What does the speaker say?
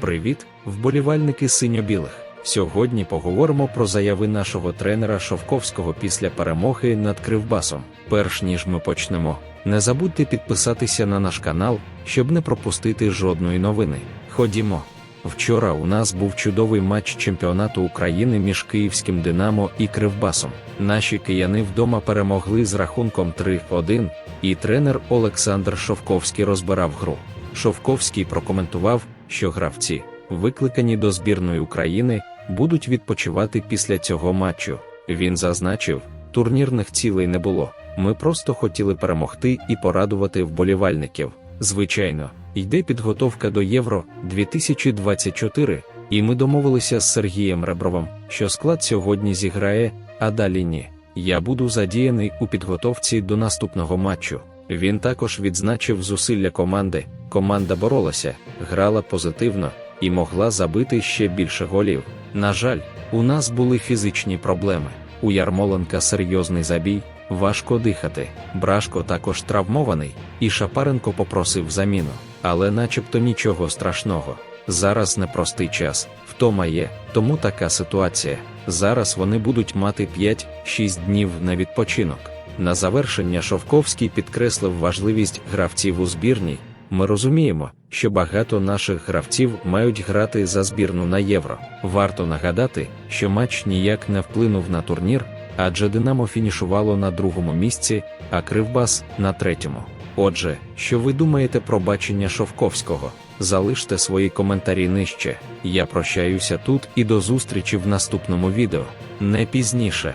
Привіт, вболівальники синьо-білих. Сьогодні поговоримо про заяви нашого тренера Шовковського після перемоги над Кривбасом. Перш ніж ми почнемо, не забудьте підписатися на наш канал, щоб не пропустити жодної новини. Ходімо. Вчора у нас був чудовий матч чемпіонату України між київським Динамо і Кривбасом. Наші кияни вдома перемогли з рахунком 3-1, і тренер Олександр Шовковський розбирав гру. Шовковський прокоментував, що гравці, викликані до збірної України, будуть відпочивати після цього матчу. Він зазначив, турнірних цілей не було. Ми просто хотіли перемогти і порадувати вболівальників. Звичайно, йде підготовка до Євро 2024, і ми домовилися з Сергієм Ребровим, що склад сьогодні зіграє, а далі ні. Я буду задіяний у підготовці до наступного матчу. Він також відзначив зусилля команди. Команда боролася, грала позитивно і могла забити ще більше голів. На жаль, у нас були фізичні проблеми. У Ярмоленка серйозний забій, важко дихати. Брашко також травмований, і Шапаренко попросив заміну. Але начебто нічого страшного. Зараз непростий час, втома є, тому така ситуація. Зараз вони будуть мати 5-6 днів на відпочинок. На завершення Шовковський підкреслив важливість гравців у збірній. Ми розуміємо, що багато наших гравців мають грати за збірну на євро. Варто нагадати, що матч ніяк не вплинув на турнір, адже Динамо фінішувало на другому місці, а Кривбас на третьому. Отже, що ви думаєте про бачення Шовковського? Залиште свої коментарі нижче. Я прощаюся тут і до зустрічі в наступному відео. Не пізніше.